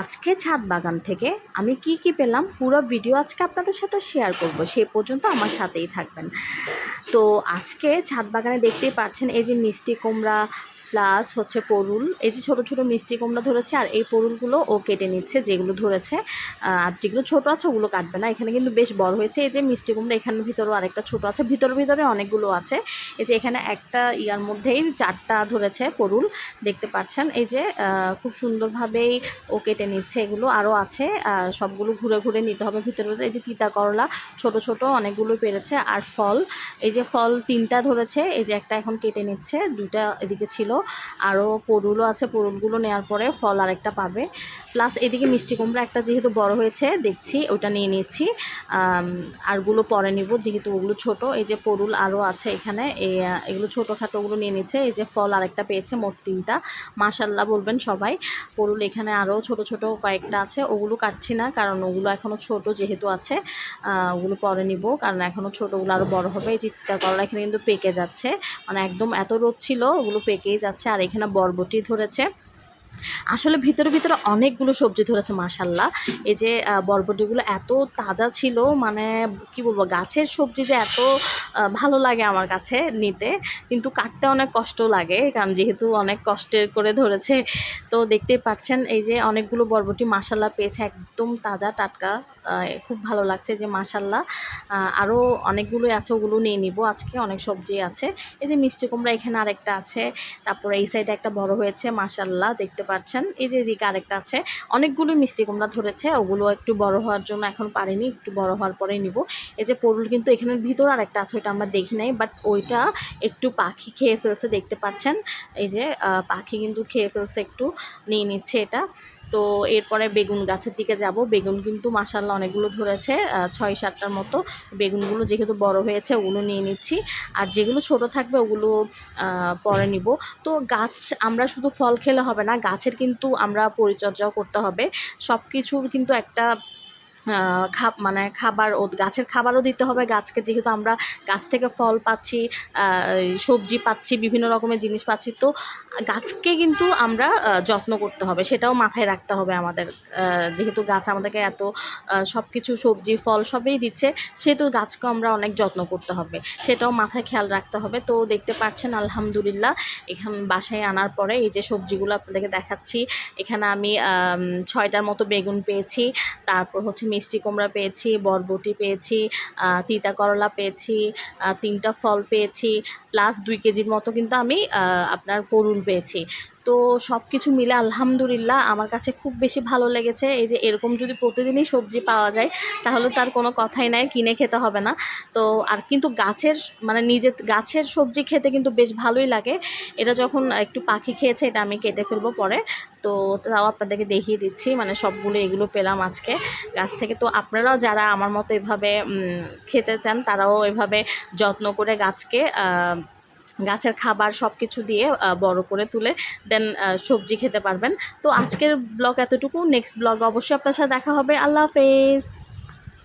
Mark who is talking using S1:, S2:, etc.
S1: আজকে ছাদ বাগান থেকে আমি কি কি পেলাম, পুরো ভিডিও আজকে আপনাদের সাথে শেয়ার করব সেই পর্যন্ত আমার সাথেই থাকবেন। তো আজকে ছাদ বাগানে দেখতেই পাচ্ছেন, এই যে মিষ্টি কুমড়া প্লাস হচ্ছে পরুল। এই যে ছোটো ছোটো মিষ্টি কুমড়া ধরেছে আর এই পরুলগুলো ও কেটে নিচ্ছে, যেগুলো ধরেছে আর যেগুলো ছোটো আছে ওগুলো কাটবে না। এখানে কিন্তু বেশ বড় হয়েছে। এই যে মিষ্টি কুমড়া এখানের ভিতরেও আরেকটা ছোটো আছে। ভিতরে ভিতরে অনেকগুলো আছে। এই যে এখানে একটা ইয়ার মধ্যেই চারটা ধরেছে পরুল। দেখতে পাচ্ছেন? এই যে খুব সুন্দরভাবেই ও কেটে নিচ্ছে। এগুলো আরও আছে। সবগুলো ঘুরে ঘুরে নিতে হবে ভিতরে ভিতরে। এই যে তিতা করলা, ছোট ছোট অনেকগুলো পেরেছে। আর ফল, এই যে ফল তিনটা ধরেছে। এই যে একটা এখন কেটে নিচ্ছে। দুইটা এদিকে ছিল। আরও পরুলও আছে, পরুলগুলো নেওয়ার পরে ফল আরেকটা পাবে। প্লাস এদিকে মিষ্টি কুমড়া একটা যেহেতু বড় হয়েছে, দেখছি ওটা নিয়ে নিচ্ছি। আরগুলো পরে নিব, যেহেতু ওগুলো ছোট। এই যে পরুল আরও আছে এখানে এগুলো ছোটোখাটো ওগুলো নিয়ে নিচ্ছে। এই যে ফল আরেকটা পেয়েছে, মোট তিনটা। মাশাল্লাহ বলবেন সবাই। পরুল এখানে আরও ছোট ছোট কয়েকটা আছে, ওগুলো কাটছি না, কারণ ওগুলো এখনও ছোট যেহেতু আছে। ওগুলো পরে নিব, কারণ এখনও ছোটোগুলো আরও বড় হবে। এই চিত্তা করলা এখানে কিন্তু পেকে যাচ্ছে। মানে একদম এত রোদ ছিল, ওগুলো পেকেই যাচ্ছে। আর এখানে বরবটি ধরেছে। আসলে ভিতরে ভিতরে অনেকগুলো সবজি ধরেছে মাসাল্লাহ এই যে বরবটিগুলো এত তাজা ছিল মানে কি বলব, গাছের সবজি যে এত ভালো লাগে আমার কাছে নিতে। কিন্তু কাটতে অনেক কষ্ট লাগে, কারণ যেহেতু অনেক কষ্টের করে ধরেছে। তো দেখতেই পাচ্ছেন, এই যে অনেকগুলো বরবটি মাসাল্লাহ পেয়েছে, একদম তাজা টাটকা। খুব ভালো লাগছে যে মাসাল্লাহ আরও অনেকগুলোই আছে, ওগুলো নিয়ে নিব আজকে, অনেক সবজি আছে। এই যে মিষ্টি কুমড়া এখানে আরেকটা আছে, তারপরে এই সাইডে একটা বড় হয়েছে মাসাল্লাহ দেখতে পাচ্ছেন। এই যে এদিকে আরেকটা আছে অনেকগুলো মিষ্টি কুমড়া ধরেছে, ওগুলো একটু বড় হওয়ার জন্য এখন পারিনি, একটু বড় হওয়ার পরেই নিব। এই যে পরুল কিন্তু এখানের ভিতর আরেকটা আছে, ওইটা আমরা দেখি নাই বাট ওইটা একটু পাখি খেয়ে ফেলছে, দেখতে পাচ্ছেন। এই যে পাখি কিন্তু খেয়ে ফেলছে, একটু নিয়ে নিচ্ছে এটা। তো এরপরে বেগুন গাছের দিকে যাব। বেগুন কিন্তু মাসাল্লাহ অনেকগুলো ধরেছে ছয় সাতটার মতো বেগুনগুলো যেহেতু বড় হয়েছে ওগুলো নিয়ে নিচ্ছি। আর যেগুলো ছোট থাকবে ওগুলো পরে নিব। তো গাছ আমরা শুধু ফল খেলে হবে না, গাছের কিন্তু আমরা পরিচর্যাও করতে হবে। সব কিছুর কিন্তু একটা খাপ মানে খাবার ও, গাছের খাবারও দিতে হবে। গাছকে যেহেতু আমরা গাছ থেকে ফল পাচ্ছি সবজি পাচ্ছি, বিভিন্ন রকমের জিনিস পাচ্ছি, তো গাছকে কিন্তু আমরা যত্ন করতে হবে। সেটাও মাথায় রাখতে হবে আমাদের। যেহেতু গাছ আমাদেরকে এত সব কিছু সবজি, ফল সবই দিচ্ছে, সেহেতু গাছকে আমরা অনেক যত্ন করতে হবে। সেটাও মাথায় খেয়াল রাখতে হবে। তো দেখতে পাচ্ছেন, আলহামদুলিল্লাহ, এখান বাসায় আনার পরে এই যে সবজিগুলো আপনাদেরকে দেখাচ্ছি। এখানে আমি ছয়টার মতো বেগুন পেয়েছি। তারপর হচ্ছে মিষ্টি কুমড়া পেয়েছি, বরবটি পেয়েছি তিতা করলা পেয়েছি তিনটা ফল পেয়েছি প্লাস দুই কেজির মতো কিন্তু আমি আপনার পরুল পেয়েছি। তো সব কিছু মিলে আলহামদুলিল্লাহ আমার কাছে খুব বেশি ভালো লেগেছে। এই যে এরকম যদি প্রতিদিনই সবজি পাওয়া যায়, তাহলে তার কোনো কথাই নাই, কিনে খেতে হবে না। তো আর কিন্তু গাছের মানে নিজের গাছের সবজি খেতে কিন্তু বেশ ভালোই লাগে। এটা যখন একটু পাখি খেয়েছে, এটা আমি কেটে ফেলব পরে। তো তাও আপনাদেরকে দেখিয়ে দিচ্ছি মানে সবগুলো এগুলো পেলাম আজকে। গাছ থেকে তো আপনারাও যারা আমার মতো এভাবে খেতে চান, তারাও এভাবে যত্ন করে গাছকে গাছের খাবার সব কিছু দিয়ে বড় করে তুলে দেন সবজি খেতে পারবেন। তো আজকের ব্লগ এতটুকু। নেক্সট ব্লগ অবশ্যই আপনার সাথে দেখা হবে। আল্লাহ হাফেজ।